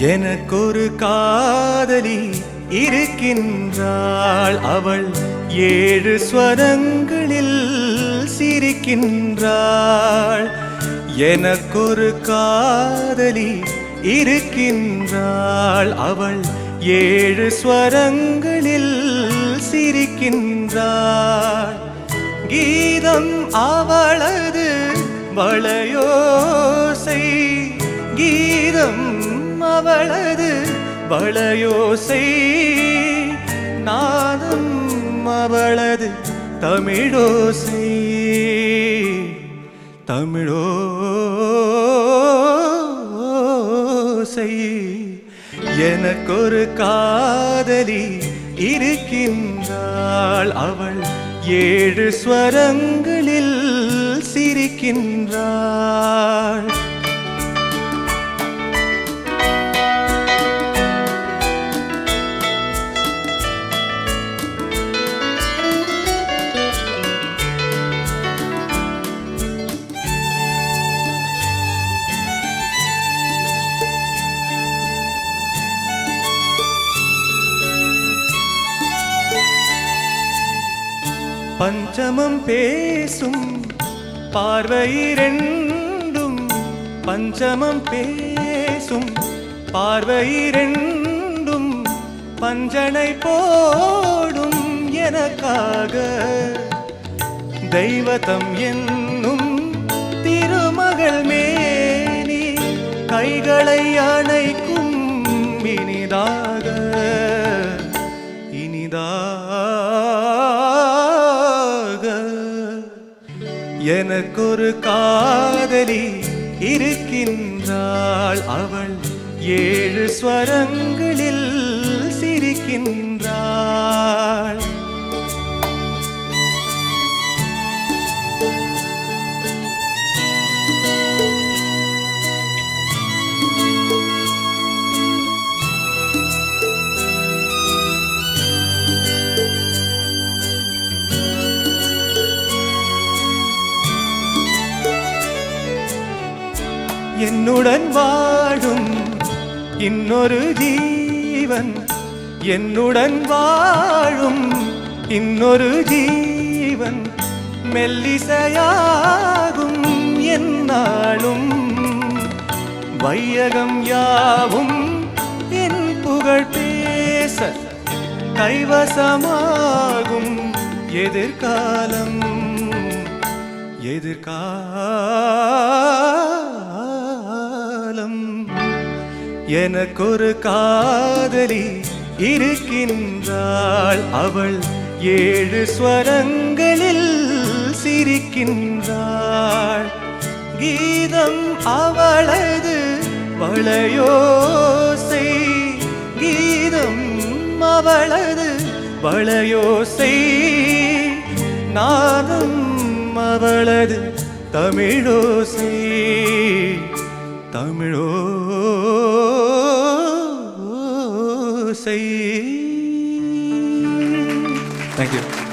எனக்கொரு காதலி இருக்கின்றாள். அவள் ஏழு ஸ்வரங்களில் சிரிக்கின்றாள். எனக்கொரு காதலி இருக்கின்றாள். அவள் ஏழு ஸ்வரங்களில் சிரிக்கின்றாள். கீதம் அவளது வளையோசை கீதம் அவளது வளையோசை. நாதம் அவளது தமிழோசை. தமிழோசை. எனக்கொரு காதலி இருக்கின்றாள். அவள் ஏழு ஸ்வரங்களில் சிரிக்கின்றாள். பஞ்சமம் பேசும் பார்வையிரெண்டும் பஞ்சமம் பேசும் பார்வையிரெண்டும் பஞ்சனை போடும் எனக்காக தெய்வதம் என்னும் திருமகள் மேனி கைகளை அணைக்கும் இனிதாக இனிதாக எனக்கொரு காதலி இருக்கின்றாள். அவள் ஏழு ஸ்வரங்களில் சிரிக்கின்றாள். என்னுடன் வாழும் இன்னொரு ஜீவன். என்னுடன் வாழும் இன்னொரு ஜீவன். மெல்லிசையாகும் என்னாலும் வையகம் யாவும் என் புகழ் பேச கைவசமாகும் எதிர்காலம். எதிர்கால எனக்கொரு காதலி இருக்கின்றாள். அவள் ஏழு ஸ்வரங்களில் சிரிக்கின்றாள். கீதம் அவளது வளையோசை. கீதம் அவளது வளையோசை. நாதம் அவளது தமிழோசை. தமிழோ Thank you.